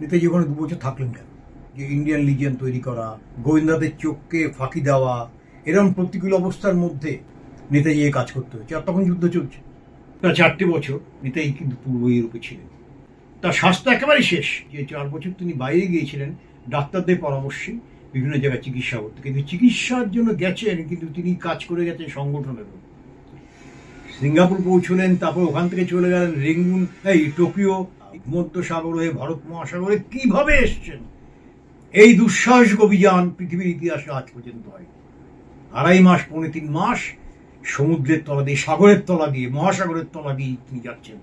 নেতাজি ওখানে দু বছর থাকলেন কেন? যে ইন্ডিয়ান লিজিয়ান তৈরি করা, গোয়েন্দাদের চোখকে ফাঁকি দেওয়া, এরকম প্রতিকূল অবস্থার মধ্যে নেতাজি এই কাজ করতে হয়েছে। আর তখন যুদ্ধ চলছে। তা চারটে বছর নেতাজি কিন্তু পূর্ব ইউরোপে ছিলেন। তার স্বাস্থ্য একেবারে শেষ। যে চার বছর তিনি বাইরে গিয়েছিলেন, ডাক্তারদের পরামর্শে বিভিন্ন জায়গায় চিকিৎসা করতে। কিন্তু চিকিৎসার জন্য গেছেন, কিন্তু তিনি কাজ করে গেছেন সংগঠনের সিঙ্গাপুর পৌঁছলেন, তারপর ওখান থেকে চলে গেলেন রেঙ্গুন, এই টোকিও মধ্য সাগর হয়ে ভারত মহাসাগরে কীভাবে এসছেন? এই দুঃসাহসিক অভিযান পৃথিবীর ইতিহাসে আজ পর্যন্ত হয় আড়াই মাস পৌনে তিন মাস সমুদ্রের তলা দিয়ে সাগরের তলা দিয়ে মহাসাগরের তলা দিয়ে তিনি যাচ্ছেন।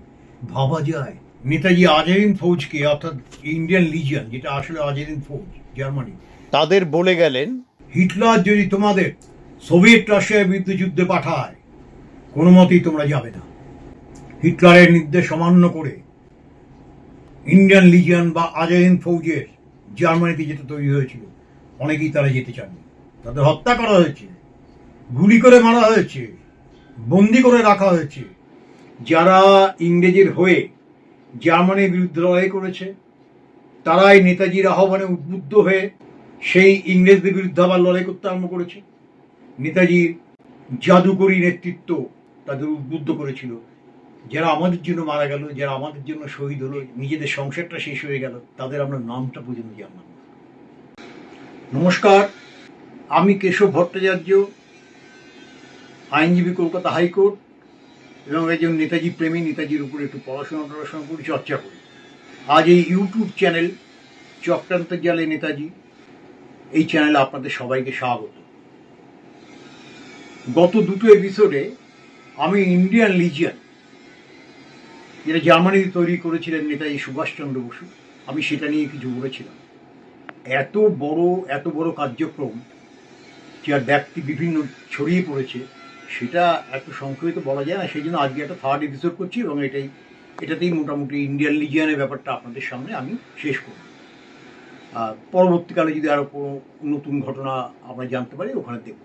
ভাবা যায়। নেতাজি আজাদিন ফৌজকে অর্থাৎ ইন্ডিয়ান লিজিয়ান যেটা আসলে আজেরিন ফৌজ জার্মানি। তাদের বলে গেলেন হিটলার যদি তোমাদের সোভিয়েত রাশিয়ার বিরুদ্ধে যুদ্ধে পাঠায় কোনো মতেই তোমরা যাবে না। হিটলারের নির্দেশ অমান্য করে ইন্ডিয়ান লিজিয়ান বা আজাদিন ফৌজের জার্মানিতে যেতে তৈরি হয়েছিল। অনেকেই তারা যেতে চাননি। তাদের হত্যা করা হয়েছে, গুলি করে মারা হয়েছে, বন্দি করে রাখা হয়েছে। যারা ইংরেজের হয়ে জার্মানির বিরুদ্ধে লড়াই করেছে, তারাই নেতাজির আহ্বানে উদ্বুদ্ধ হয়ে সেই ইংরেজদের বিরুদ্ধে আবার লড়াই করতে আরম্ভ করেছে। নেতাজির জাদুকরী নেতৃত্ব তাদের উদ্বুদ্ধ করেছিল। যারা আমাদের জন্য মারা গেল, যারা আমাদের জন্য শহীদ হলো, নিজেদের সংসারটা শেষ হয়ে গেল, তাদের আমরা নামটা পর্যন্ত জানলাম। নমস্কার, আমি কেশব ভট্টাচার্য, আইনজীবী কলকাতা হাইকোর্ট এবং একজন নেতাজি প্রেমী, নেতাজির উপরে একটু পড়াশোনা টড়াশোনা করি, চর্চা করি আজ এই ইউটিউব চ্যানেল চক্রান্ত জালে নেতাজি, এই চ্যানেলে আপনাদের সবাইকে স্বাগত গত দুটো এপিসোডে আমি ইন্ডিয়ান লিজিয়ান যেটা জার্মানিতে তৈরি করেছিলেন নেতাজি সুভাষচন্দ্র বসু, আমি সেটা নিয়ে কিছু বলেছিলাম। এত বড় এত বড় কার্যক্রম যার ব্যক্তি বিভিন্ন ছড়িয়ে পড়েছে, সেটা এত সংক্ষেপিত বলা যায় না, সেই জন্য আজকে একটা থার্ড এপিসোড করছি এবং এটাই, এটাতেই মোটামুটি ইন্ডিয়ান লিজিয়ানের ব্যাপারটা আপনাদের সামনে আমি শেষ করব। পরবর্তীকালে যদি আরও কোনো নতুন ঘটনা আমরা জানতে পারি, ওখানে দেখব।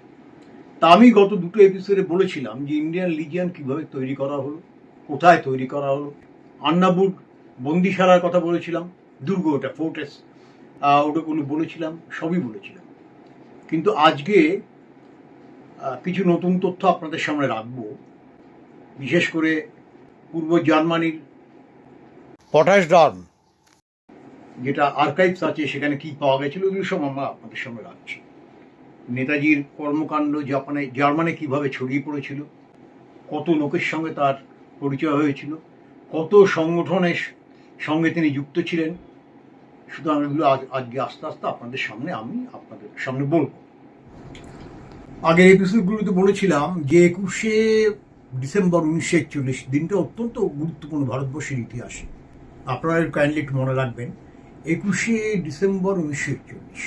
তা আমি গত দুটো এপিসোডে বলেছিলাম যে ইন্ডিয়ান লিজিয়ান কীভাবে তৈরি করা হলো কোথায় তৈরি করা হলো? আন্নাবুর বন্দিশালার কথা বলেছিলাম দুর্গ ওটা ফোর্টেস ওটা কোনো বলেছিলাম সবই বলেছিলাম। কিন্তু আজকে কিছু নতুন তথ্য আপনাদের সামনে রাখব বিশেষ করে পূর্ব জার্মানির পটাশ ডার্ম যেটা আর্কাইভস আছে সেখানে কি পাওয়া গেছিল ওগুলো সব আমরা আপনাদের সামনে রাখছি। নেতাজির কর্মকাণ্ড জাপানে জার্মানে কীভাবে ছড়িয়ে পড়েছিল কত লোকের সঙ্গে তার পরিচয় হয়েছিল। কত সংগঠনের সঙ্গে তিনি যুক্ত ছিলেন। সুতরাং এগুলো আজ, আজকে আস্তে আস্তে আপনাদের সামনে আমি আপনাদের সামনে বলব। আগের এপিসোডগুলোতে বলেছিলাম যে একুশে ডিসেম্বর উনিশশো একচল্লিশ দিনটা অত্যন্ত গুরুত্বপূর্ণ ভারতবর্ষের ইতিহাসে। আপনারা কাইন্ডলি একটু মনে রাখবেন, একুশে ডিসেম্বর উনিশশো একচল্লিশ।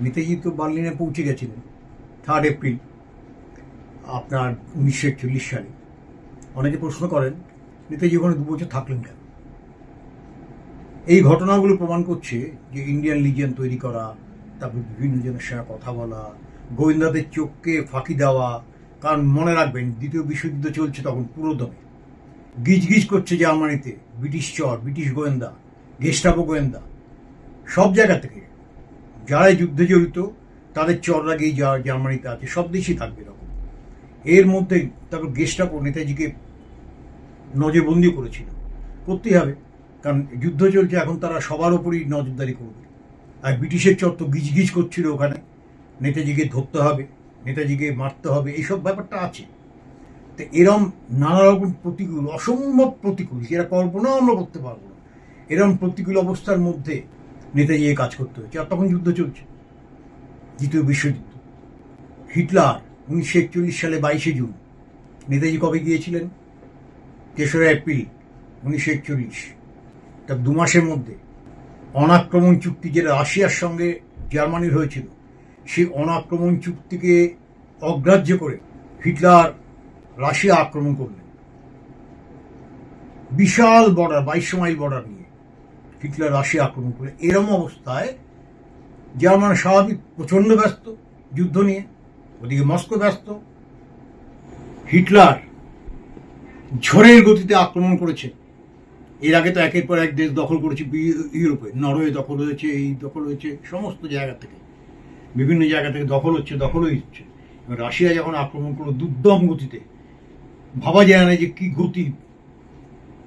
নেতাজি তো বার্লিনে পৌঁছে গেছিলেন থার্ড এপ্রিল আপনার উনিশশো একচল্লিশ সালে। অনেকে প্রশ্ন করেন, নেতাজি ওখানে দু বছর থাকলেন কেন? এই ঘটনাগুলো প্রমাণ করছে যে ইন্ডিয়ান লিজিয়ান তৈরি করা, তারপর বিভিন্ন জনের সঙ্গে কথা বলা, গোয়েন্দাদের চোখকে ফাঁকি দেওয়া, কারণ মনে রাখবেন, দ্বিতীয় বিশ্বযুদ্ধ চলছে তখন পুরোদমে গিজগিজ করছে জার্মানিতে, ব্রিটিশ চর, ব্রিটিশ গোয়েন্দা গেস্টাপো গোয়েন্দা, সব জায়গা থেকে। যারাই যুদ্ধে জড়িত, তাদের চর লাগেই যা জার্মানিতে আছে, সব দেশই থাকবে এরকম। এর মধ্যে তারপর গেস্টাপো নেতাজিকে নজরবন্দি করেছিল। করতেই হবে, কারণ যুদ্ধ চলছে, এখন তারা সবার ওপরই নজরদারি করবে। আর ব্রিটিশের তো গিজগিজ করছিল ওখানে। নেতাজিকে ধরতে হবে, নেতাজিকে মারতে হবে, এইসব ব্যাপারটা আছে। তো এরম নানা রকম প্রতিকূল, অসম্ভব প্রতিকূল, যেটা কল্পনাও আমরা করতে পারব না। এরম প্রতিকূল অবস্থার মধ্যে নেতাজি কাজ করতে হয়েছে আর তখন যুদ্ধ চলছে। দ্বিতীয় বিশ্বযুদ্ধ। হিটলার উনিশশো একচল্লিশ সালে বাইশে জুন। নেতাজি কবে গিয়েছিলেন? তেসরা এপ্রিল উনিশশো একচল্লিশ। তার দু মাসের মধ্যে। অনাক্রমণ চুক্তি যেটা রাশিয়ার সঙ্গে জার্মানির হয়েছিল, সেই অনাক্রমণ চুক্তিকে অগ্রাহ্য করে হিটলার রাশিয়া আক্রমণ করলেন। বিশাল বর্ডার, বাইশশো মাইল বর্ডার নিয়ে হিটলার রাশিয়া আক্রমণ করলেন। এরম অবস্থায় জার্মান স্বাভাবিক প্রচণ্ড ব্যস্ত যুদ্ধ নিয়ে ওদিকে মস্কো ব্যস্ত। হিটলার ঝড়ের গতিতে আক্রমণ করেছে। এর আগে তো একের পর এক দেশ দখল করেছে ইউরোপে। নরওয়ে দখল হয়েছে, এই দখল হয়েছে, সমস্ত জায়গা থেকে। বিভিন্ন জায়গা থেকে দখল হচ্ছে, দখলই হচ্ছে। রাশিয়া যখন আক্রমণ করল দুর্দম গতিতে, ভাবা যায় না যে কি গতি,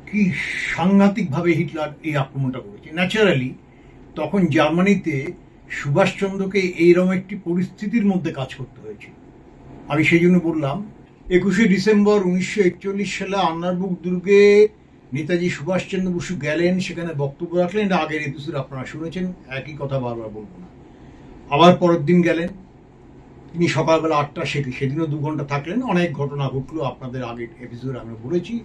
কি সাংঘাতিকভাবে হিটলার এই আক্রমণটা করেছে। ন্যাচারালি তখন জার্মানিতে সুভাষচন্দ্রকে এইরকম একটি পরিস্থিতির মধ্যে কাজ করতে হয়েছিল আমি সেই জন্য বললাম, একুশে ডিসেম্বর উনিশশো একচল্লিশ সালে আন্নারবুক দুর্গে নেতাজি সুভাষচন্দ্র বসু গেলেন, সেখানে বক্তব্য রাখলেন, এটা আগের এপিসোড আপনারা শুনেছেন, একই কথা বারবার বলব না। আবার পরের দিন গেলেন, তিনি সকালবেলা আটটা, সে সেদিনও দু ঘণ্টা থাকলেন, অনেক ঘটনা ঘটলো, আপনাদের আগের এপিসোডে আমরা বলেছি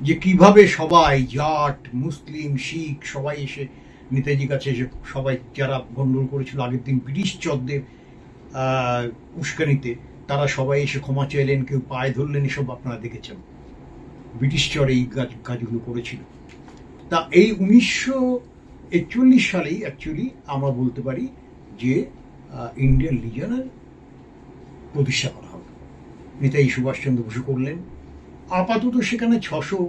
যে কীভাবে সবাই, জাট, মুসলিম, শিখ, সবাই এসে নেতাজির কাছে এসে সবাই যারা গন্ডগোল করেছিল আগের দিন ব্রিটিশ চরদের উস্কানিতে, তারা সবাই এসে ক্ষমা চাইলেন, কেউ পায়ে ধরলেন, এসব আপনারা দেখেছেন। ব্রিটিশ চর এই কাজ, কাজগুলো করেছিল। তা এই উনিশশো একচল্লিশ সালেই অ্যাকচুয়ালি আমরা বলতে পারি যে ইন্ডিয়ান লিজনের প্রতিষ্ঠা করা হবে নেতাজি সুভাষচন্দ্র বসু করলেন। আপাতত সেখানে ছশো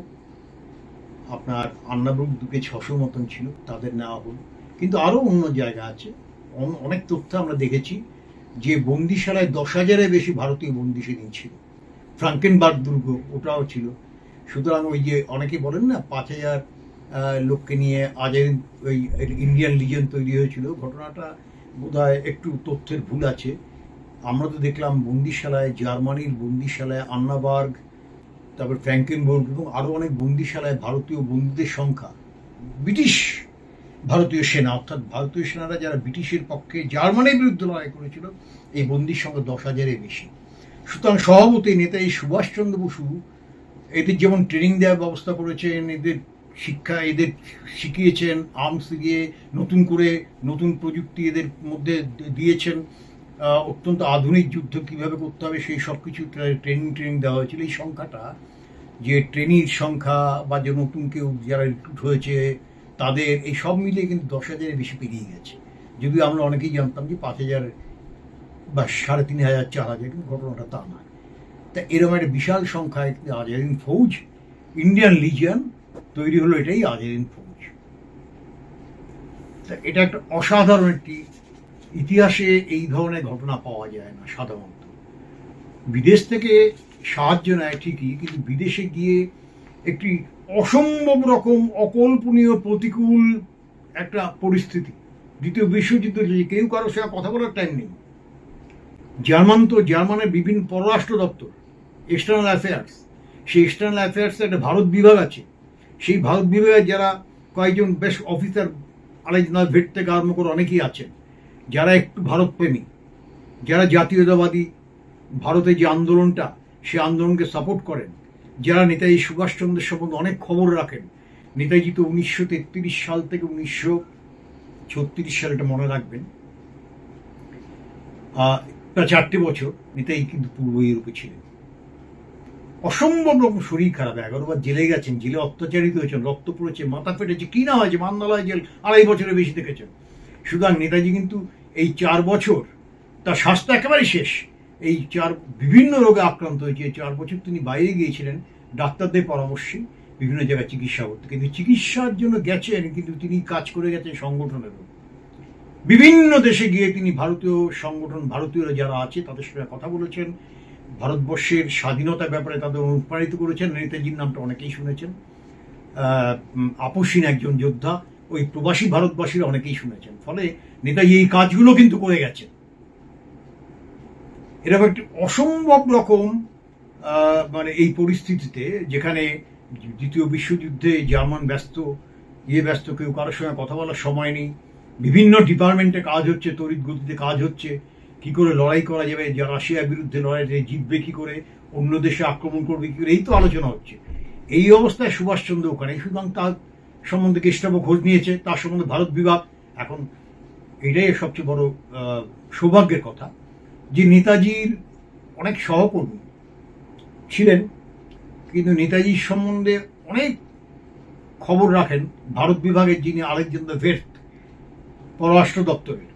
আপনার আন্নাব্রুক দুকে ছশো মতন ছিল, তাদের নেওয়া হলো। কিন্তু আরও অন্য জায়গা আছে। অন- অনেক তথ্য আমরা দেখেছি যে বন্দিশালায় দশ হাজারের বেশি ভারতীয় বন্দি সেদিন ছিল। ফ্রাঙ্কেনবার্গ দুর্গ ওটাও ছিল। সুতরাং ওই যে অনেকে বলেন না, পাঁচ হাজার লোককে নিয়ে আজের ওই ইন্ডিয়ান লিজেন তৈরি হয়েছিল। ঘটনাটা বোধহয় একটু তথ্যের ভুল আছে। আমরা তো দেখলাম বন্দিশালায়, জার্মানির বন্দিশালায় আন্নাবার্গ তারপর ফ্র্যাঙ্কেনবর্গ এবং আরও অনেক বন্দিশালায় ভারতীয় বন্দীদের সংখ্যা। ব্রিটিশ ভারতীয় সেনা, অর্থাৎ ভারতীয় সেনারা যারা ব্রিটিশের পক্ষে জার্মানির বিরুদ্ধে লড়াই করেছিল, এই বন্দির সংখ্যা দশ হাজারের বেশি। সুতরাং সভাপতি নেতাজি সুভাষচন্দ্র বসু, এদের যেমন ট্রেনিং দেওয়ার ব্যবস্থা করেছেন, এদের শিক্ষা এদের শিখিয়েছেন আর্মস দিয়ে নতুন করে নতুন প্রযুক্তি এদের মধ্যে দিয়েছেন অত্যন্ত আধুনিক যুদ্ধ কীভাবে করতে হবে, সেই সব কিছু ট্রেনিং ট্রেনিং দেওয়া হয়েছিল। এই সংখ্যাটা যে ট্রেনির সংখ্যা বা যে নতুন কেউ যারা রিক্রুট হয়েছে, তাদের এই সব মিলিয়ে কিন্তু দশ হাজারের বেশি পেরিয়ে গেছে। যদিও আমরা অনেকেই জানতাম যে পাঁচ হাজার বা সাড়ে তিন হাজার, চার হাজার কিন্তু ঘটনাটা তা নয়। তা এরকম একটা বিশাল সংখ্যায় আজারিন ফৌজ ইন্ডিয়ান লিজিয়ান তৈরি হলো এটাই আজারিন ফৌজ। তা এটা একটা অসাধারণ একটি ইতিহাসে এই ধরনের ঘটনা পাওয়া যায় না সাধারণত। বিদেশ থেকে সাহায্য নেয় ঠিকই, কিন্তু বিদেশে গিয়ে একটি অসম্ভব রকম অকল্পনীয় প্রতিকূল একটা পরিস্থিতি। দ্বিতীয় বিশ্বযুদ্ধ যে কেউ কারোর সঙ্গে কথা বলার টাইম নেই। জার্মান তো, জার্মানের বিভিন্ন পররাষ্ট্র দপ্তর এক্সটার্নাল অ্যাফেয়ার্স সেই এক্সটার্নাল অ্যাফেয়ার্সে একটা ভারত বিভাগ আছে। সেই ভারত বিভাগের যারা কয়েকজন বেশ অফিসার আলেকজান্ডার ভেট থেকে আরম্ভ করে অনেকেই আছেন। যারা একটু ভারতপ্রেমী, যারা জাতীয়তাবাদী ভারতের যে আন্দোলনটা, সে আন্দোলনকে সাপোর্ট করেন, যারা নেতাজি সুভাষচন্দ্রের সম্বন্ধে অনেক খবর রাখেন, নেতাজি তো উনিশশো তেত্রিশ সাল থেকে উনিশশো ছত্রিশ সাল এটা মনে রাখবেন। প্রায় চারটে বছর নেতাজি কিন্তু পূর্ব ইউরোপে ছিলেন। অসম্ভব রকম শরীর খারাপ, এগারোবার জেলে গেছেন, জেলে অত্যাচারিত হয়েছেন, রক্ত পড়েছে, মাথা ফেটেছে, কি না হয়েছে, মান্দালয় জেল, আড়াই বছরের বেশি দেখেছেন। সুতরাং নেতাজি কিন্তু এই চার বছর, তার স্বাস্থ্য একেবারে শেষ। এই চার, বিভিন্ন রোগে আক্রান্ত হয়েছে চার বছর তিনি বাইরে গিয়েছিলেন ডাক্তারদের পরামর্শে, বিভিন্ন জায়গায় চিকিৎসা করতে। কিন্তু চিকিৎসার জন্য গেছেন, কিন্তু তিনি কাজ করে গেছেন সংগঠনেরও বিভিন্ন দেশে গিয়ে তিনি ভারতীয় সংগঠন, ভারতীয়রা যারা আছে, তাদের সঙ্গে কথা বলেছেন। ভারতবর্ষের স্বাধীনতার ব্যাপারে তাদের অনুপ্রাণিত করেছেন। নেতাজির নামটা অনেকেই শুনেছেন। আপসীন একজন যোদ্ধা। ওই প্রবাসী ভারতবাসীরা অনেকেই শুনেছেন। ফলে নেতাজি এই কাজগুলো কিন্তু করে গেছেন। এরকম একটি অসম্ভব রকম মানে এই পরিস্থিতিতে যেখানে দ্বিতীয় বিশ্বযুদ্ধে জার্মান ব্যস্ত ইয়ে ব্যস্ত, কেউ কারোর সঙ্গে কথা বলার সময় নেই। বিভিন্ন ডিপার্টমেন্টে কাজ হচ্ছে, তড়িৎ গতিতে কাজ হচ্ছে। কি করে লড়াই করা যাবে? যা রাশিয়ার বিরুদ্ধে লড়াইতে জিতবে কি করে? অন্য দেশে আক্রমণ করবে কি করে? এই তো আলোচনা হচ্ছে। এই অবস্থায় সুভাষচন্দ্র ওখানে। সুতরাং তার সম্বন্ধে গেস্টাবো খোঁজ নিয়েছে, তার সম্বন্ধে ভারত বিভাগ। এখন এটাই সবচেয়ে বড় সৌভাগ্যের কথা যে নেতাজির অনেক সহকর্মী ছিলেন, কিন্তু নেতাজির সম্বন্ধে অনেক খবর রাখেন ভারত বিভাগের যিনি আলেকজান্ডার ভেস্ট পররাষ্ট্র দপ্তরের।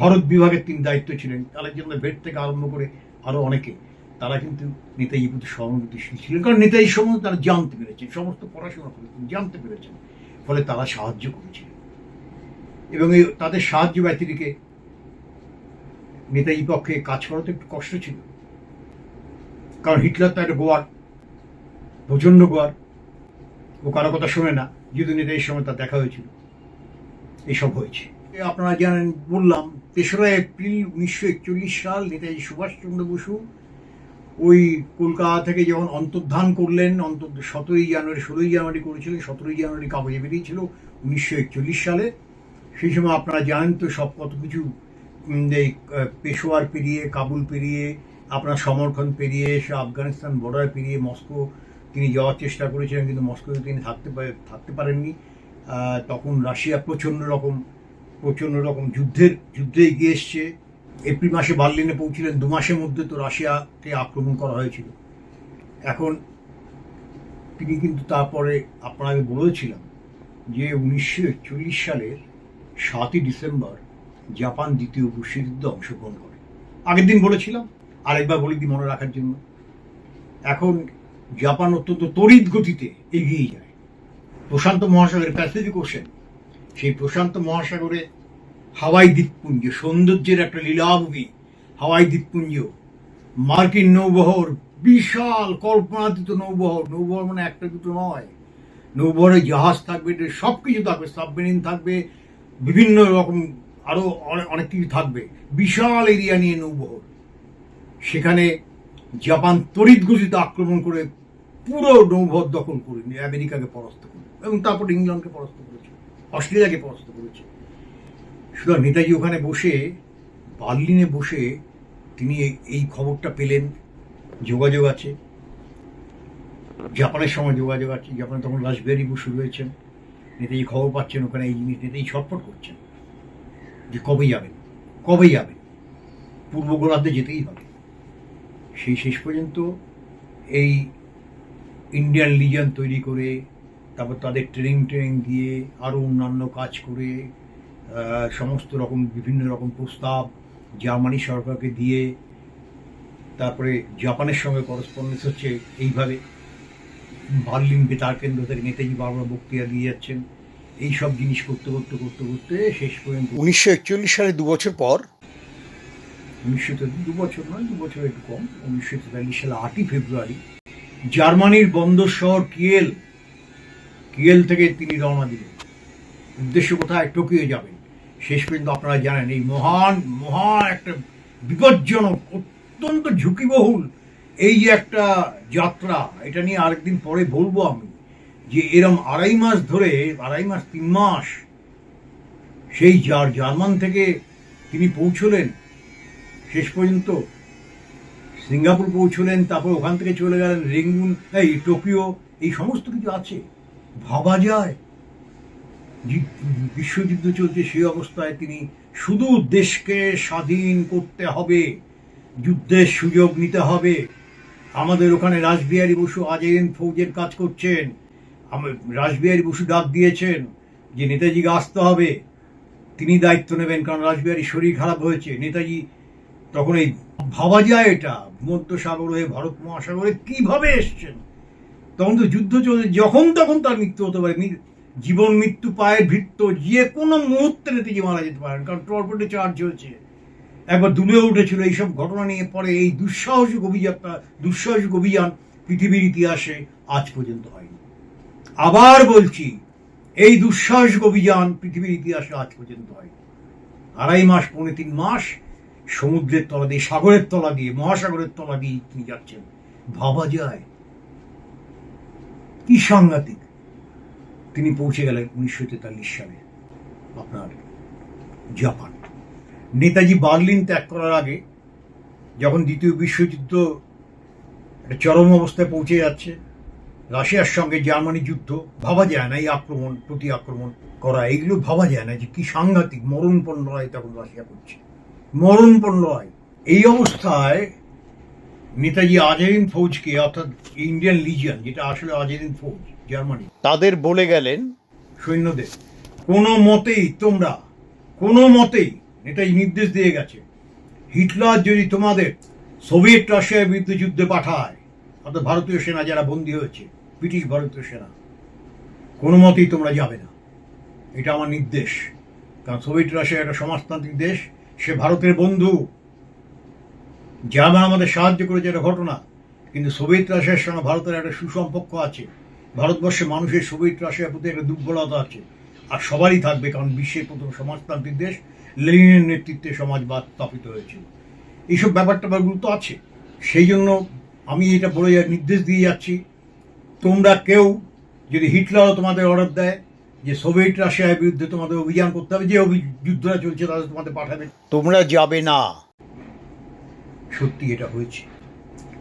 ভারত বিভাগের তিনি দায়িত্ব ছিলেন, আলেকজান্ডার ভেট থেকে আরম্ভ করে আরও অনেকে। তারা কিন্তু নেতাজির প্রতি সহানুভূতিশীল ছিলেন। কারণ নেতাজির সম্বন্ধে তারা জানতে পেরেছেন, সমস্ত পড়াশোনা করেছেন জানতে পেরেছেন। ফলে তারা সাহায্য করেছিলেন। এবং এই তাদের সাহায্য ব্যতিরিকে নেতাজির পক্ষে কাজ করা তো একটু কষ্ট ছিল। কারণ হিটলার তো একটা গোয়ার, প্রচণ্ড গোয়ার, ও কারও কথা শোনে না, যেহেতু নেতাজির সঙ্গে তার দেখা হয়েছিল। এসব হয়েছে। আপনারা জানেন, বললাম, তেসরা এপ্রিল উনিশশো একচল্লিশ সাল নেতাজি সুভাষচন্দ্র বসু ওই কলকাতা থেকে যখন অন্তর্ধান করলেন, অন্তর সতেরোই জানুয়ারি, ষোলোই জানুয়ারি করেছিলেন, সতেরোই জানুয়ারি কাগজে বেরিয়েছিল, উনিশশো একচল্লিশ সালে। সেই সময় আপনারা জানেন তো সব কত কিছু পেশোয়ার পেরিয়ে, কাবুল পেরিয়ে, আপনার সমরক্ষণ পেরিয়ে, সে আফগানিস্তান বর্ডার পেরিয়ে মস্কো, তিনি যাওয়ার চেষ্টা করেছিলেন, কিন্তু মস্কোতে তিনি থাকতে থাকতে পারেননি। তখন রাশিয়া প্রচণ্ড রকম প্রচণ্ড রকম যুদ্ধের, যুদ্ধে এগিয়ে এসছে। এপ্রিল মাসে বার্লিনে পৌঁছিলেন, দু মাসের মধ্যে তো রাশিয়াকে আক্রমণ করা হয়েছিল। এখন তিনি কিন্তু তারপরে আপনাকে বলেছিলাম যে উনিশশো একচল্লিশ সালের সাতই ডিসেম্বর জাপান দ্বিতীয় বিশ্বযুদ্ধে অংশগ্রহণ করে। আগের দিন বলেছিলাম, আরেকবার বলে দিই মনে রাখার জন্য। এখন জাপান অত্যন্ত তড়িৎ গতিতে এগিয়ে যায়। প্রশান্ত মহাসাগরের প্যাসিফিক ওশেন, সেই প্রশান্ত মহাসাগরে হাওয়াই দ্বীপপুঞ্জ, সৌন্দর্যের একটা লীলাভূমি, হাওয়াই দ্বীপপুঞ্জ। মার্কিন নৌবহর, বিশাল কল্পনাতীত নৌবহর নৌবহর মানে একটা দুটো নয়। নৌবহরে জাহাজ থাকবে সব কিছু থাকবে, সাবমেরিন থাকবে, বিভিন্ন রকম আরও অনেক কিছু থাকবে। বিশাল এরিয়া নিয়ে নৌবহর। সেখানে জাপান তড়িৎ আক্রমণ করে পুরো নৌবহর দখল করে আমেরিকাকে পরাস্ত করে, এবং তারপর ইংল্যান্ডকে পরাস্ত করেছে, অস্ট্রেলিয়াকে পরাস্ত করেছে। সুতরাং নেতাজি ওখানে বসে বার্লিনে বসে তিনি এই- খবরটা পেলেন, যোগাযোগ আছে। জাপানের সঙ্গে যোগাযোগ আছে, জাপানে তখন রাসবিহারী বসু রয়েছেন। নেতাজি খবর পাচ্ছেন ওখানে, এই জিনিস নেতাজি ছটফট করছেন যে কবে যাবেন কবে যাবেন? পূর্ব গোলার্ধে যেতেই হবে। সেই শেষ পর্যন্ত এই ইন্ডিয়ান লিজন তৈরি করে, তারপর তাদের ট্রেনিং ট্রেনিং দিয়ে আরও অন্যান্য কাজ করে সমস্ত রকম বিভিন্ন রকম প্রস্তাব জার্মানি সরকারকে দিয়ে তারপরে জাপানের সঙ্গে করসপন্ডেন্স হচ্ছে এইভাবে। বার্লিন বেতার কেন্দ্র থেকে নেতাজি বারবার বক্তৃতা দিয়ে যাচ্ছেন। এই সব জিনিস করতে করতে করতে করতে শেষ পর্যন্ত উনিশশো একচল্লিশ সালে দু বছর পর? উনিশশো দু বছর নয় দু বছর একটু কম। উনিশশো তেতাল্লিশ সালে আটই ফেব্রুয়ারি জার্মানির বন্দর শহর কিয়েল। কিয়েল থেকে তিনি রওনা দিলেন। উদ্দেশ্য কোথায়? টোকিও যাবেন। শেষ পর্যন্ত আপনারা জানেন, এই মহান মহান একটা বিপজ্জনক, অত্যন্ত ঝুঁকিবহুল এই যে একটা যাত্রা, এটা নিয়ে আরেকদিন পরে বলব আমি যে এরম আড়াই মাস ধরে, আড়াই মাস, তিন মাস, সেই যার জার্মান থেকে তিনি পৌঁছলেন, শেষ পর্যন্ত সিঙ্গাপুর পৌঁছলেন, তারপর ওখান থেকে চলে গেলেন রেঙ্গুন, এই টোকিও, এই সমস্ত কিছু আছে। ভাবা যায়। বিশ্বযুদ্ধ চলছে সেই অবস্থায় তিনি শুধু দেশকে স্বাধীন করতে হবে, যুদ্ধের সুযোগ নিতে হবে। আমাদের ওখানে রাসবিহারী বসু আজেন ফৌজের কাজ করছেন। রাসবিহারী বসু ডাক দিয়েছেন যে, নেতাজিকে আসতে হবে। তিনি দায়িত্ব নেবেন কারণ রাসবিহারী শরীর খারাপ হয়েছে। নেতাজি তখন এই ভাবা যায় এটা, ভূমধ্য সাগর হয়ে ভারত মহাসাগরে কীভাবে এসছেন? তখন তো যুদ্ধ চলছে, যখন তখন তার মৃত্যু হতে পারে। জীবন মৃত্যু পায়ের ভিত্ত যে কোনো মুহূর্তে নেতাজি মারা যেতে পারেন, কারণ টর্পেডো চার্জ চলছে একবার দুলে উঠেছিল এইসব ঘটনা নিয়ে, পরে এই দুঃসাহসিক অভিযাত্রা, দুঃসাহসিক অভিযান পৃথিবীর ইতিহাসে আজ পর্যন্ত হয়নি। আবার বলছি, এই দুঃসাহসিক অভিযান পৃথিবীর ইতিহাসে আজ পর্যন্ত হয়নি। আড়াই মাস, পৌনে তিন মাস, সমুদ্রের তলা দিয়ে, সাগরের তলা দিয়ে, মহাসাগরের তলা দিয়ে তিনি যাচ্ছেন। ভাবা যায়, কি সাংঘাতিক। তিনি পৌঁছে গেলেন উনিশশো তেতাল্লিশ সালে আপনার জাপান। নেতাজি বার্লিন ত্যাগ করার আগে যখন দ্বিতীয় বিশ্বযুদ্ধ চরম অবস্থায় পৌঁছে যাচ্ছে, রাশিয়ার সঙ্গে জার্মানি যুদ্ধ, ভাবা যায় না এই আক্রমণ, প্রতি আক্রমণ করা এগুলো ভাবা যায় না যে কি সাংঘাতিক মরণপণ লড়াই তখন রাশিয়া করছে। মরণপণ লড়াই। এই অবস্থায় নেতাজি আজাদিন ফৌজকে অর্থাৎ ইন্ডিয়ান লিজিয়ন যেটা আসলে আজাদিন ফৌজ জার্মানি তাদের বলে গেলেন সৈন্যদের কোনো মতেই তোমরা কোনো মতেই নেতাজি নির্দেশ দিয়ে গেছে হিটলার যদি তোমাদের সোভিয়েত রাশিয়ার বিরুদ্ধে যুদ্ধে পাঠায় অর্থাৎ ভারতীয় সেনা যারা বন্দী হয়েছে ব্রিটিশ ভারতীয় সেনা কোনো মতেই তোমরা যাবে না। এটা আমার নির্দেশ। কারণ সোভিয়েত রাশিয়া একটা সমাজতান্ত্রিক দেশ সে ভারতের বন্ধু। জার্মান আমাদের সাহায্য করেছে এটা ঘটনা, কিন্তু সোভিয়েত রাশিয়ার সঙ্গে ভারতের একটা সুসম্পর্ক আছে। ভারতবর্ষে মানুষের সোভিয়েত রাশিয়ার প্রতি একটা দুর্বলতা আছে, আর সবারই থাকবে, কারণ বিশ্বের প্রথম সমাজতান্ত্রিক দেশ, লেনিনের নেতৃত্বে সমাজবাদ স্থাপিত হয়েছিল এইসব ব্যাপারটা ট্যাপারগুলো তো আছে। সেই জন্য আমি এটা বলে নির্দেশ দিয়ে যাচ্ছি, তোমরা কেউ যদি হিটলারও তোমাদের অর্ডার দেয় যে সোভিয়েত রাশিয়ার বিরুদ্ধে তোমাদের অভিযান করতে হবে, যে যুদ্ধটা চলছে তাদের তোমাদের পাঠাবে। তোমরা যাবে না। সত্যি এটা হয়েছে।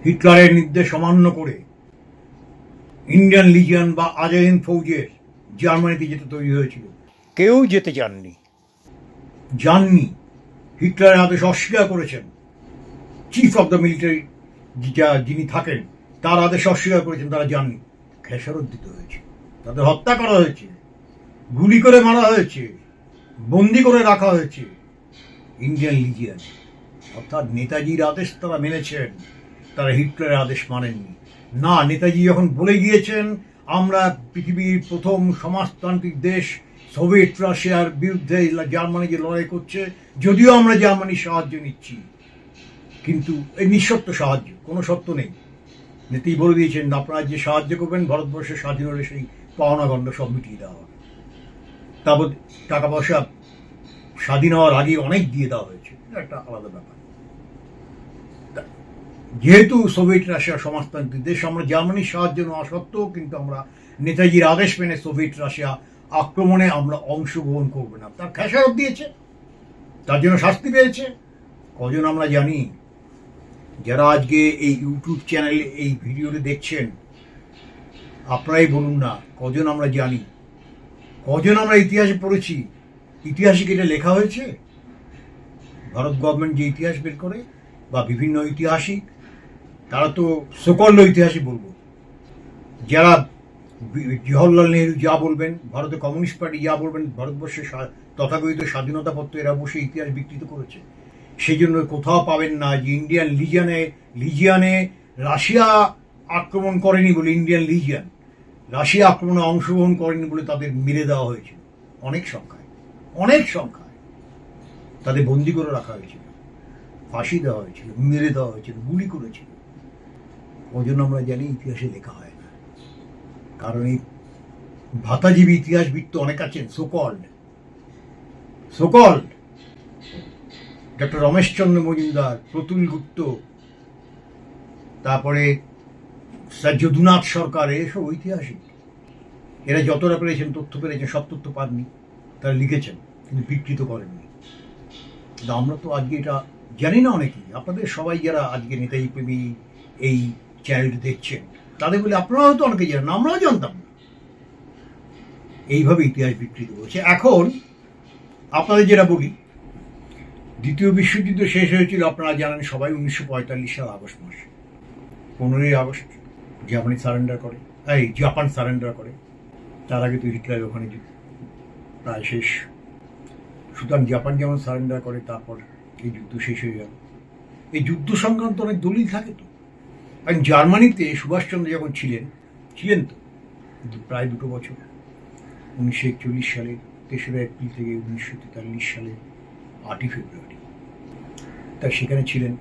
হিটলারের নির্দেশ অমান্য করে ইন্ডিয়ান লিজিয়ান বা আজাইন ফৌজের জার্মানিতে যেতে তৈরি হয়েছিল। কেউ যেতে চাননি। যাননি হিটলারের আদেশ অস্বীকার করেছেন। চিফ অফ দ্য মিলিটারি যা যিনি থাকেন তার আদেশ অস্বীকার করেছেন তারা যাননি খেসারত দিতে হয়েছে। তাদের হত্যা করা হয়েছে গুলি করে মারা হয়েছে বন্দি করে রাখা হয়েছে। Indian legion. অর্থাৎ নেতাজির আদেশ তারা মেনেছেন, তারা হিটলারের আদেশ মানেননি। না, নেতাজি যখন বলে গিয়েছেন, আমরা পৃথিবীর প্রথম সমাজতান্ত্রিক দেশ, সোভিয়েত রাশিয়ার বিরুদ্ধে জার্মানি যে লড়াই করছে, যদিও আমরা জার্মানির সাহায্য নিচ্ছি। কিন্তু এই নিঃশর্ত সাহায্য, কোনো শর্ত নেই। নেতাজি বলে দিয়েছেন, আপনারা যে সাহায্য করবেন, ভারতবর্ষের স্বাধীন হলে সেই পাওনা গণ্ড সব মিটিয়ে দেওয়া হবে। তারপর টাকা পয়সা স্বাধীন হওয়ার আগে অনেক দিয়ে দেওয়া হয়েছে। এটা একটা আলাদা ব্যাপার। যেহেতু সোভিয়েত রাশিয়া সমাজতান্ত্রিক দেশ, আমরা জার্মানির সাহায্য নেওয়া সত্ত্বেও কিন্তু আমরা নেতাজির আদেশ মেনে সোভিয়েত রাশিয়া আক্রমণে আমরা অংশগ্রহণ করব না। তার খেসারত দিয়েছে, তার জন্য শাস্তি পেয়েছে। কজন আমরা জানি, যারা আজকে এই ইউটিউব চ্যানেলে এই ভিডিওটি দেখছেন, আপনারাই বলুন না, কজন আমরা জানি? কজন আমরা ইতিহাসে পড়েছি? ইতিহাসে কি এটা লেখা হয়েছে? ভারত গভর্নমেন্ট যে ইতিহাস বের করে, বা বিভিন্ন ঐতিহাসিক তারা তো সকল ঐতিহাসিক বলব। যারা জওহরলাল নেহরু যা বলবেন ভারতের কমিউনিস্ট পার্টি যা বলবেন ভারতবর্ষের তথাকথিত স্বাধীনতা পত্র এরা বসে ইতিহাস বিকৃত করেছে। সেই জন্য কোথাও পাবেন না যে ইন্ডিয়ান লিজিয়ানে লিজিয়ানে রাশিয়া আক্রমণ করেনি বলে ইন্ডিয়ান লিজিয়ান। রাশিয়া আক্রমণে অংশগ্রহণ করেনি বলে তাদের মেরে দেওয়া হয়েছিল অনেক সংখ্যায় অনেক সংখ্যায় তাদের বন্দি করে রাখা হয়েছিল। ফাঁসি দেওয়া হয়েছিল, মেরে দেওয়া হয়েছিল, গুলি করেছিল। জন্য আমরা জানি ইতিহাসে লেখা হয় না। কারণ এই ভাতাজীবী ইতিহাসবিদ অনেক আছেন so called so called doctor Rameshchandra Majumdar, Pratul Gupta, তারপরে স্যার যদুনাথ সরকার এসব ঐতিহাসিক। এরা যতটা পেরেছেন তথ্য পেরেছেন, সব তথ্য পাননি, তারা লিখেছেন, কিন্তু বিকৃত করেননি। কিন্তু আমরা তো আজকে এটা জানি না অনেকেই। আপনাদের সবাই যারা আজকে নেতাজি প্রেমী, এই চ্যানেলটি দেখছেন তাদের বলে, আপনারাও তো অনেকে জানেন, আমরাও জানতাম। না এইভাবে ইতিহাস বিকৃত করেছে এখন আপনাদের যেটা বলি, দ্বিতীয় বিশ্বযুদ্ধ শেষ হয়েছিল, আপনারা জানেন, সবাই উনিশশো পঁয়তাল্লিশ সাল আগস্ট মাসে। পনেরোই আগস্ট, জাপানি সারেন্ডার করে, এই, জাপান সারেন্ডার করে। তার আগে তো হিটলার ওখানে প্রায় শেষ। সুতরাং জাপান যেমন সারেন্ডার করে, তারপর এই যুদ্ধ শেষ হয়ে গেল। এই যুদ্ধ সংক্রান্ত অনেক দলিল থাকে তো। আর জার্মানিতে সুভাষচন্দ্র যখন ছিলেন ছিলেন তো প্রায় দুটো বছর। উনিশশো একচল্লিশ সালের তেসরা এপ্রিল থেকে উনিশশো তেতাল্লিশ সালে, আটই ফেব্রুয়ারি। তা সেখানে ছিলেন,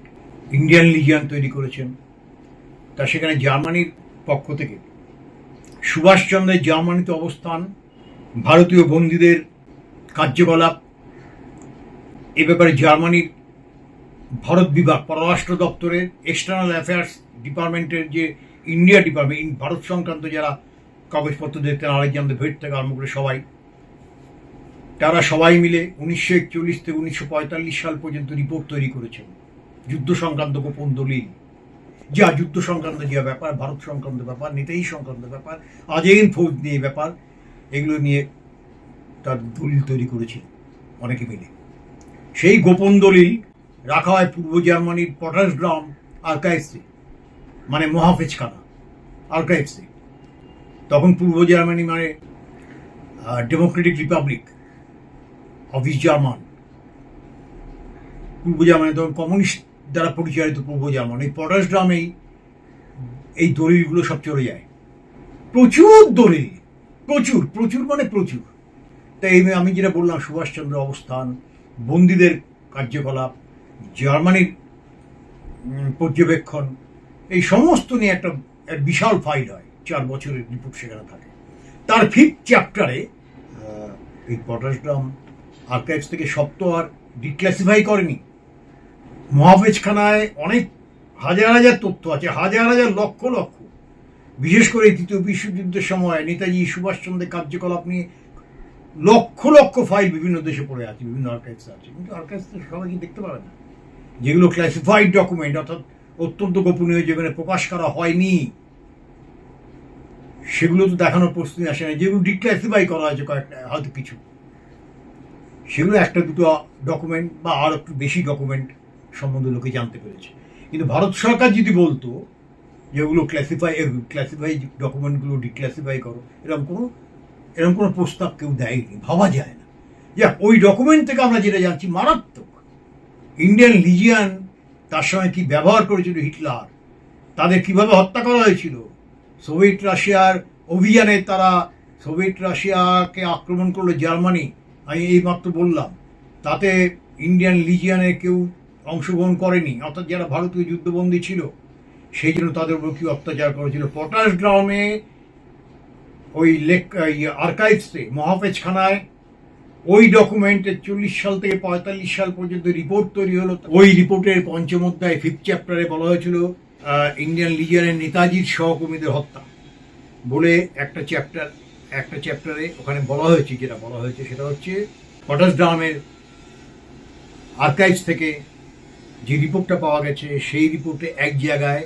ইন্ডিয়ান লিজিয়ান তৈরি করেছেন। তা সেখানে জার্মানির পক্ষ থেকে সুভাষচন্দ্রের জার্মানিতে অবস্থান, ভারতীয় বন্দীদের কার্যকলাপ, এ ব্যাপারে জার্মানির ভারত বিভাগ, পররাষ্ট্র দপ্তরের এক্সটার্নাল অ্যাফেয়ার্স ডিপার্টমেন্টের যে ইন্ডিয়া ডিপার্টমেন্ট ভারত সংক্রান্ত যারা কাগজপত্র দেখতেন আলেকজান্ডার ভেট থেকে আরম্ভ করে সবাই, তারা সবাই মিলে উনিশশো একচল্লিশ থেকে উনিশশো পঁয়তাল্লিশ সাল পর্যন্ত রিপোর্ট তৈরি করেছেন। যুদ্ধ সংক্রান্ত গোপন দলিল। যা যুদ্ধ সংক্রান্ত যে ব্যাপার, ভারত সংক্রান্ত ব্যাপার নেতাই সংক্রান্ত ব্যাপার আজেইন ফৌজ নিয়ে ব্যাপার, এগুলো নিয়ে তার দলিল তৈরি করেছিল অনেকে মিলে। সেই গোপন দলিল রাখা হয় পূর্ব জার্মানির পটাশগ্রাম আর্কাইভসে। মানে মহাফেজখানা আর্কাইভসে তখন পূর্ব জার্মানি মানে democratic republic of east German Purba Germany তখন কমিউনিস্ট দ্বারা পরিচালিত পূর্ব জার্মান। এই পটাশ গ্রামেই এই দলিলগুলো সব চলে যায়। প্রচুর দলিল, প্রচুর প্রচুর মানে প্রচুর। তাই এই আমি যেটা বললাম, সুভাষচন্দ্র অবস্থান, বন্দীদের কার্যকলাপ, জার্মানির পর্যবেক্ষণ এই সমস্ত নিয়ে একটা, এক বিশাল ফাইল হয়, চার বছরের রিপোর্ট সেখানে থাকে। তার ফিফথ চ্যাপ্টারে এই পটাশডাম আর্কাইভস থেকে সব তো আর ডিক্লাসিফাই করেনি। মহাবেজখানায় অনেক হাজার হাজার তথ্য আছে, হাজার হাজার লক্ষ লক্ষ। বিশেষ করে তৃতীয় বিশ্বযুদ্ধের সময় নেতাজি সুভাষচন্দ্রের কার্যকলাপ নিয়ে লক্ষ লক্ষ ফাইল বিভিন্ন দেশে পড়ে আছে, বিভিন্ন আর্কাইভস আছে। কিন্তু আর্কাইভস সবাই দেখতে পারে না। যেগুলো ক্লাসিফাইড ডকুমেন্ট অর্থাৎ অত্যন্ত গোপনীয় যেখানে প্রকাশ করা হয়নি। সেগুলো তো দেখানোর প্রস্তুতি আসে না যেগুলো ডিক্লাসিফাই করা হয়েছে কয়েকটা, হয়তো কিছু। সেগুলো একটা দুটো ডকুমেন্ট বা আর একটু বেশি ডকুমেন্ট সম্বন্ধে লোকে জানতে পেরেছে। কিন্তু ভারত সরকার যদি বলতো যে ওগুলো ক্লাসিফাই ক্লাসিফাই ডকুমেন্টগুলো ডিক্লাসিফাই করো, এরকম কোনো এরকম কোনো প্রস্তাব কেউ দেয়নি, ভাবা যায় না। যাক, ওই ডকুমেন্ট থেকে আমরা যেটা জানছি, মারাত্মক। ইন্ডিয়ান লিজিয়ান তার সঙ্গে কি ব্যবহার করেছিল হিটলার? তাদের কীভাবে হত্যা করা হয়েছিল? সোভিয়েত রাশিয়ার অভিযানে তারা সোভিয়েত রাশিয়াকে আক্রমণ করল জার্মানি, আমি এইমাত্র বললাম। তাতে ইন্ডিয়ান লিজিয়ানে কেউ অংশগ্রহণ করেনি, অর্থাৎ যারা ভারতীয় যুদ্ধবন্দী ছিল, সেই জন্য তাদের উপর কি অত্যাচার করেছিল। পটাশ গ্রামে ওই লেক আর্কাইভসে মহাফেজখানায় ওই ডকুমেন্টের চল্লিশ সাল থেকে পঁয়তাল্লিশ সাল পর্যন্ত রিপোর্ট তৈরি হলো। ওই রিপোর্টের পঞ্চম অধ্যায় ফিফথ চ্যাপ্টারে বলা হয়েছিল ইন্ডিয়ান লিজিয়ানের নেতাজির সহকর্মীদের হত্যা বলে একটা চ্যাপ্টার একটা চ্যাপ্টারে ওখানে বলা হয়েছে, যেটা বলা হয়েছে সেটা হচ্ছে পটাশডামের আর্কাইভস থেকে যে রিপোর্টটা পাওয়া গেছে, সেই রিপোর্টে এক জায়গায়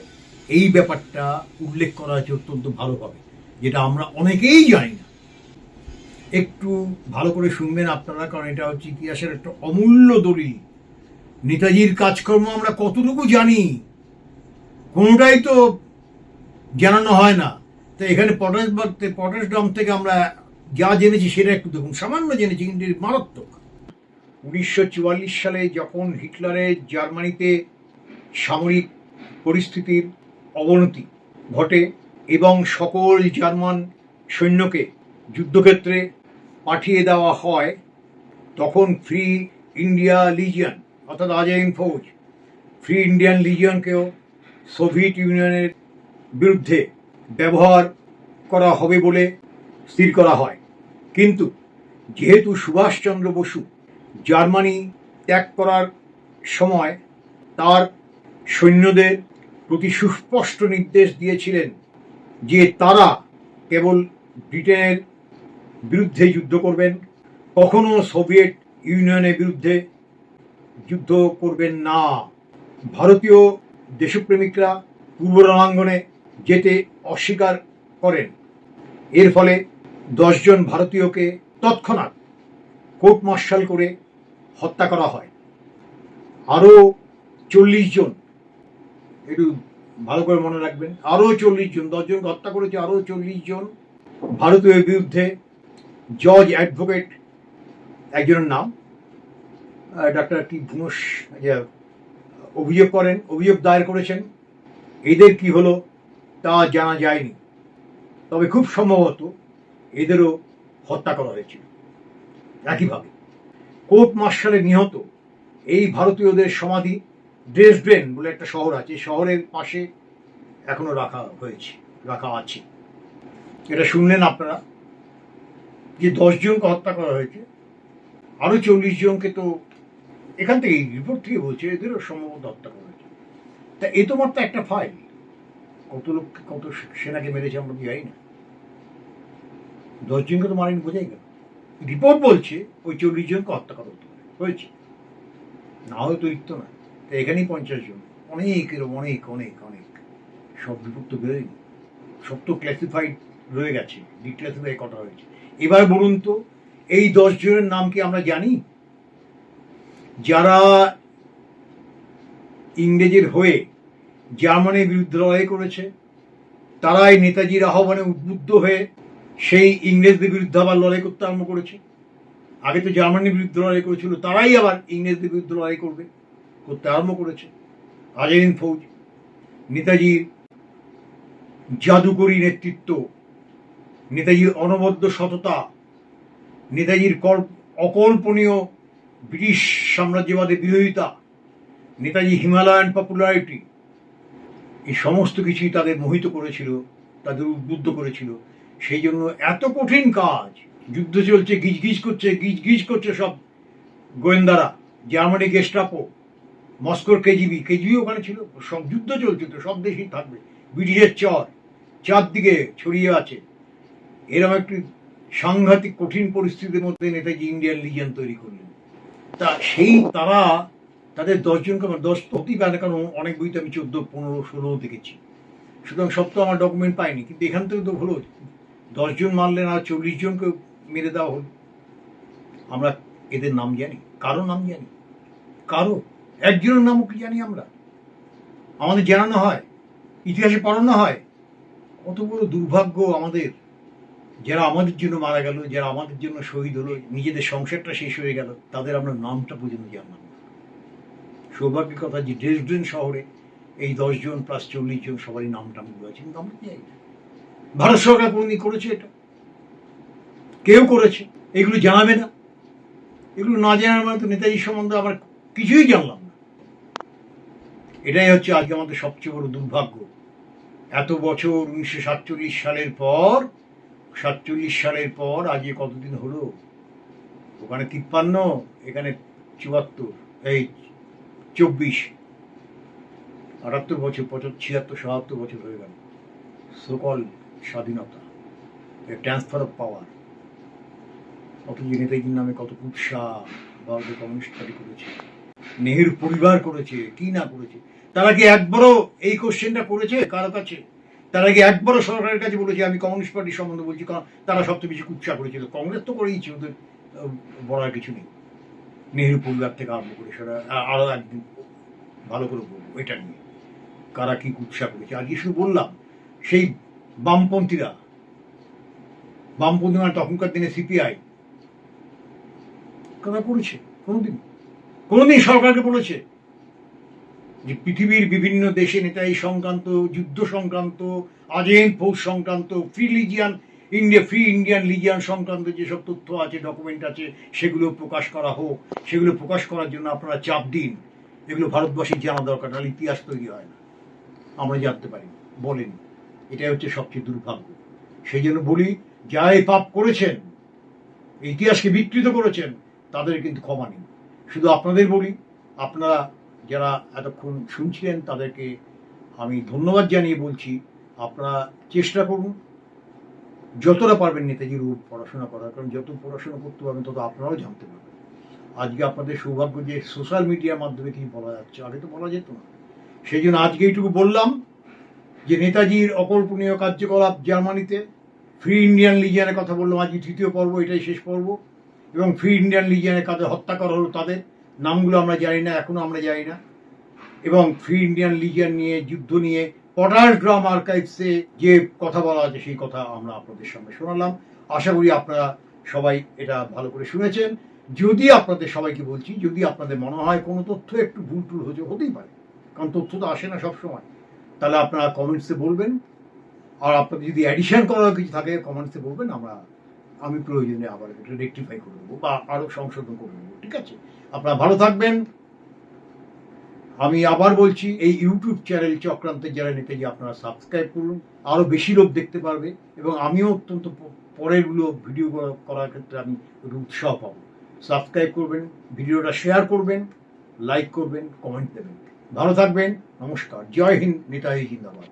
এই ব্যাপারটা উল্লেখ করা হয়েছে অত্যন্ত ভালোভাবে, যেটা আমরা অনেকেই জানি না। একটু ভালো করে শুনবেন আপনারা, কারণ এটা হচ্ছে ইতিহাসের একটা অমূল্য দলিল। নেতাজির কাজকর্ম আমরা কতটুকু জানি, কোনোটাই তো জানানো হয় না। তো এখানে পটাশ পটাশ ড্রাম থেকে আমরা যা জেনেছি সেটা একটু দেখুন। সামান্য জেনেছি, কিন্তু মারাত্মক। উনিশশো চুয়াল্লিশ সালে যখন হিটলারের জার্মানিতে সামরিক পরিস্থিতির অবনতি ঘটে এবং সকল জার্মান সৈন্যকে যুদ্ধক্ষেত্রে পাঠিয়ে দেওয়া হয়, তখন ফ্রি ইন্ডিয়া লিজিয়ন অর্থাৎ আজাইন ফৌজ ফ্রি ইন্ডিয়ান লিজিয়নকেও সোভিয়েত ইউনিয়নের বিরুদ্ধে ব্যবহার করা হবে বলে স্থির করা হয়। কিন্তু যেহেতু সুভাষচন্দ্র বসু জার্মানি ত্যাগ করার সময় তার সৈন্যদের প্রতি সুস্পষ্ট নির্দেশ দিয়েছিলেন যে তারা কেবল ব্রিটেনের বিরুদ্ধে যুদ্ধ করবেন, কখনো সোভিয়েট ইউনিয়নের বিরুদ্ধে যুদ্ধ করবেন না। ভারতীয় দেশপ্রেমিকরা পূর্ব রণাঙ্গনে যেতে অস্বীকার করেন। এর ফলে দশজন ভারতীয়কে তৎক্ষণাৎ কোর্ট মার্শাল করে হত্যা করা হয়। আরও চল্লিশ জন, একটু ভালো করে মনে রাখবেন আরও চল্লিশ জন দশজনকে হত্যা করেছে আরও চল্লিশ জন ভারতীয় বিরুদ্ধে জজ অ্যাডভোকেট একজনের নাম ডাক্তার টি ঘোষ অভিযোগ করেন, অভিযোগ দায়ের করেছেন। এদের কি হলো তা জানা যায়নি। তবে খুব সম্ভবত এদেরও হত্যা করা হয়েছিল। একইভাবে, কোর্ট মার্শালে নিহত এই ভারতীয়দের সমাধি ড্রেসডেন বলে একটা শহর আছে। শহরের পাশে এখনও রাখা হয়েছে, রাখা আছে। এটা শুনলেন আপনারা? যে দশজনকে হত্যা করা হয়েছে, আরও চল্লিশ জনকে তো এখান থেকে রিপোর্ট থেকে বলছে, এদেরও সম্ভবত হত্যা করা হয়েছে। তা এ তো মাত্র একটা ফাইল। কত লোককে, কত সেনাকে মেরেছে আমরা কি জানি না। দশজনকে তো মারেন, বোঝাই গেল। রিপোর্ট বলছে ওই চল্লিশ জনকে হত্যা করা হতে। পারে হয়েছে। না হয়তো লিখতো না। তো এখানেই পঞ্চাশ জন। অনেক এরকম অনেক অনেক অনেক। সব রিপোর্ট তো বেরোয়নি। সব তো ক্লাসিফাইড রয়ে গেছে ডিক্লাসিফাই করা হয়েছে। এবার বলুন তো, এই দশ জনের নাম কি আমরা জানি? যারা ইংরেজের হয়ে জার্মানির বিরুদ্ধে লড়াই করেছে, তারাই নেতাজির আহ্বানে উদ্বুদ্ধ হয়ে সেই ইংরেজদের বিরুদ্ধে আবার লড়াই করতে আরম্ভ করেছে। আগে তো জার্মানির বিরুদ্ধে লড়াই করেছিল, তারাই আবার ইংরেজদের বিরুদ্ধে লড়াই করবে, করতে আরম্ভ করেছে। আজাদিন ফৌজ, নেতাজির জাদুকরী নেতৃত্ব নেতাজির অনবদ্য সততা, নেতাজির কল- অকল্পনীয় ব্রিটিশ সাম্রাজ্যবাদের বিরোধিতা, নেতাজি হিমালয়ান পপুলারিটি, এই সমস্ত কিছুই তাদের মোহিত করেছিল, তাদের উদ্বুদ্ধ করেছিল। সেই জন্য এত কঠিন কাজ, যুদ্ধ চলছে, গিজ গিজ করছে, গিজ গিজ করছে সব গোয়েন্দারা, জার্মানি গেস্টাপো, মস্কোর কেজিবি কেজিবি ওখানে ছিল, সব যুদ্ধ চলছে তো সব দেশেই থাকবে। ব্রিটিশের চর, চারদিকে ছড়িয়ে আছে। এরকম একটি সাংঘাতিক কঠিন পরিস্থিতির মধ্যে নেতাজি ইন্ডিয়ান লিজিয়ন তৈরি করলেন। তা সেই তারা তাদের দশজনকে আমার দশ তো হতেই পারে কারণ অনেক বইতে আমি চোদ্দ, পনেরো, ষোলো দেখেছি। সুতরাং সব তো আমার ডকুমেন্ট পাইনি, কিন্তু এখান থেকে তো হলো। দশজন মারলেন আর চল্লিশ জনকে মেরে দেওয়া হলো। আমরা এদের নাম জানি, কারও নাম জানি, কারও, একজনের নামও কি জানি আমরা? আমাদের জানানো হয়, ইতিহাসে পড়ানো হয়। কত বড় দুর্ভাগ্য আমাদের। যারা আমাদের জন্য মারা গেল, যারা আমাদের জন্য শহীদ হলো, নিজেদের সংসারটা শেষ হয়ে গেল, তাদের আমরা নামটা পর্যন্ত জানলাম সৌভাগ্যের কথা যে ড্রেসডেন শহরে এই দশজন প্লাস চল্লিশ জন সবারই নাম টামগুলো আছে কিন্তু আমরা জানি ভারত সরকার কোনদিন করেছে এটা? কেউ করেছে? এগুলো জানাবে না? এগুলো না জানার মানে তো নেতাজি সম্বন্ধে আমরা কিছুই জানলাম না। এটাই হচ্ছে আজকে আমাদের সবচেয়ে বড় দুর্ভাগ্য। এত বছর উনিশশো সাতচল্লিশ সালের পর সাতচল্লিশ সালের পর আজকে কতদিন হলো? ওখানে তিপ্পান্ন, এখানে চুয়াত্তর, এই চব্বিশ। আটাত্তর বছর, পঁচাত্তর, ছিয়াত্তর, সাতাত্তর বছর হয়ে গেল। সকল স্বাধীনতা ট্রান্সফার অফ পাওয়ার অথচ নেতাজির নামে কত কুৎসা ভারতীয় কমিউনিস্ট পার্টি করেছে, নেহেরু পরিবার করেছে, কি না করেছে? তারা কি একবারও এই কোশ্চেনটা করেছে? কারও কাছে? তারা কি একবারও সরকারের কাছে বলেছে, আমি কমিউনিস্ট পার্টির সম্বন্ধে বলছি, কারণ তারা সবচেয়ে বেশি কুৎসা করেছিল। কংগ্রেস তো করেইছে, ওদের বলার কিছু নেই। নেহেরু পরিবার থেকে আরম্ভ করে সেটা, আ- আরও একদিন ভালো করে বলব, এটা নিয়ে। কারা কি কুৎসা করেছে? আজকে শুধু বললাম, সেই বামপন্থীরা, বামপন্থী মানে তখনকার দিনে সিপিআই, কারা করেছে? কোনোদিন। কোনোদিন সরকারকে বলেছে যে পৃথিবীর বিভিন্ন দেশে নেতাই সংক্রান্ত, যুদ্ধ সংক্রান্ত, আজেন ফৌজ সংক্রান্ত free legion India free Indian legion সংক্রান্ত যেসব তথ্য আছে ডকুমেন্ট আছে, সেগুলো প্রকাশ করা হোক। সেগুলো প্রকাশ করার জন্য আপনারা চাপ দিন। এগুলো ভারতবাসীর জানা দরকার, নাহলে ইতিহাস তৈরি হয় না। আমরা জানতে পারি, বলেন। এটাই হচ্ছে সবচেয়ে দুর্ভাগ্য। সেই জন্য বলি যা এই পাপ করেছেন ইতিহাসকে বিকৃত করেছেন, তাদের কিন্তু ক্ষমা নেই শুধু আপনাদের বলি, আপনারা যারা এতক্ষণ শুনছিলেন তাদেরকে আমি ধন্যবাদ জানিয়ে বলছি। আপনারা চেষ্টা করুন। যতটা পারবেন নেতাজির উপর পড়াশোনা করার, কারণ যত পড়াশোনা করতে পারবেন, তত আপনারাও জানতে পারবেন। আজকে আপনাদের সৌভাগ্য যে সোশ্যাল মিডিয়ার মাধ্যমে কি বলা যাচ্ছে, আগে তো বলা যেত না। সেই জন্য আজকে এইটুকু বললাম যে নেতাজির অকল্পনীয় কার্যকলাপ জার্মানিতে ফ্রি ইন্ডিয়ান লিজিয়ানের কথা বললাম, আজকে তৃতীয় পর্ব, এটাই শেষ পর্ব। এবং ফ্রি ইন্ডিয়ান লিজিয়ানের কাছে হত্যা করা হলো তাদের নামগুলো আমরা জানি না, এখনও আমরা জানি না। এবং ফ্রি ইন্ডিয়ান লিজিয়ান নিয়ে, যুদ্ধ নিয়ে পটার গ্রাম আর্কাইভসে যে কথা বলা আছে, সেই কথা আমরা আপনাদের সামনে শোনালাম। আশা করি আপনারা সবাই এটা ভালো করে শুনেছেন। যদি আপনাদের সবাইকে বলছি, যদি আপনাদের মনে হয় কোনো তথ্য একটু ভুল টুল হয়েছে হতেই পারে, কারণ তথ্য তো আসে না সবসময়, তাহলে আপনারা কমেন্টসে বলবেন। আর আপনাদের যদি অ্যাডিশন করার কিছু থাকে কমেন্টসে বলবেন, আমরা আমি প্রয়োজনে আবার এটা রেকটিফাই করে দেবো বা আরও সংশোধন করে দেবো, ঠিক আছে? আপনারা ভালো থাকবেন। আমি আবার বলছি, এই ইউটিউব চ্যানেল চক্রান্তের যারা নেতাজি আপনারা সাবস্ক্রাইব করুন। আরও বেশি লোক দেখতে পারবে এবং আমিও অত্যন্ত পরেরগুলো ভিডিও করার ক্ষেত্রে আমি উৎসাহ পাবো। সাবস্ক্রাইব করবেন, ভিডিওটা শেয়ার করবেন, লাইক করবেন, কমেন্ট দেবেন। ভালো থাকবেন, নমস্কার। জয় হিন্দ, নেতাজি জিন্দাবাদ।